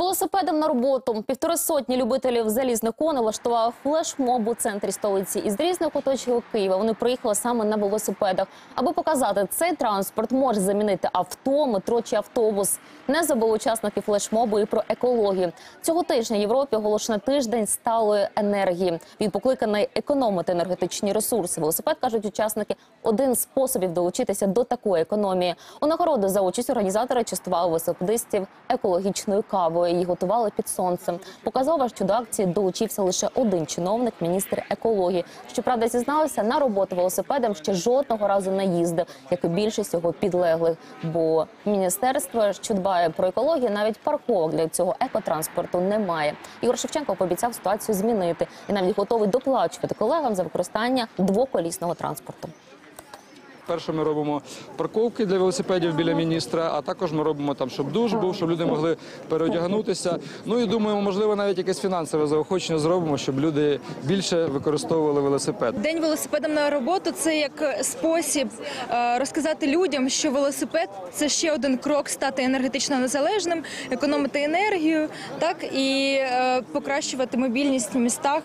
Велосипедом на роботу півтори сотні любителів залізних коней влаштували флешмоб у центрі столиці. Із різних куточків Києва вони приїхали саме на велосипедах, аби показати, цей транспорт може замінити авто, метро чи автобус. Не забули учасники флешмобу і про екологію. Цього тижня Європі оголошено тиждень сталої енергії. Він покликаний економити енергетичні ресурси. Велосипед кажуть учасники один з способів долучитися до такої економії. У нагороду за участь організатори частували велосипедистів екологічною кавою. Її готували під сонцем. Показово, що до акції долучився лише один чиновник, міністр екології. Щоправда, зізналися на роботу велосипедом ще жодного разу не їздив, як і більшість його підлеглих. Бо міністерство, що дбає про екологію, навіть парковок для цього екотранспорту немає. Ігор Шевченко пообіцяв ситуацію змінити і навіть готовий доплачувати колегам за використання двоколісного транспорту. Перше, ми робимо парковки для велосипедів біля міністра, а також ми робимо там, щоб душ був, щоб люди могли переодягнутися. Ну і думаємо, можливо, навіть якесь фінансове заохочення зробимо, щоб люди більше використовували велосипед. День велосипедом на роботу це як спосіб е, розказати людям, що велосипед це ще один крок стати енергетично незалежним, економити енергію, так і е, покращувати мобільність в містах.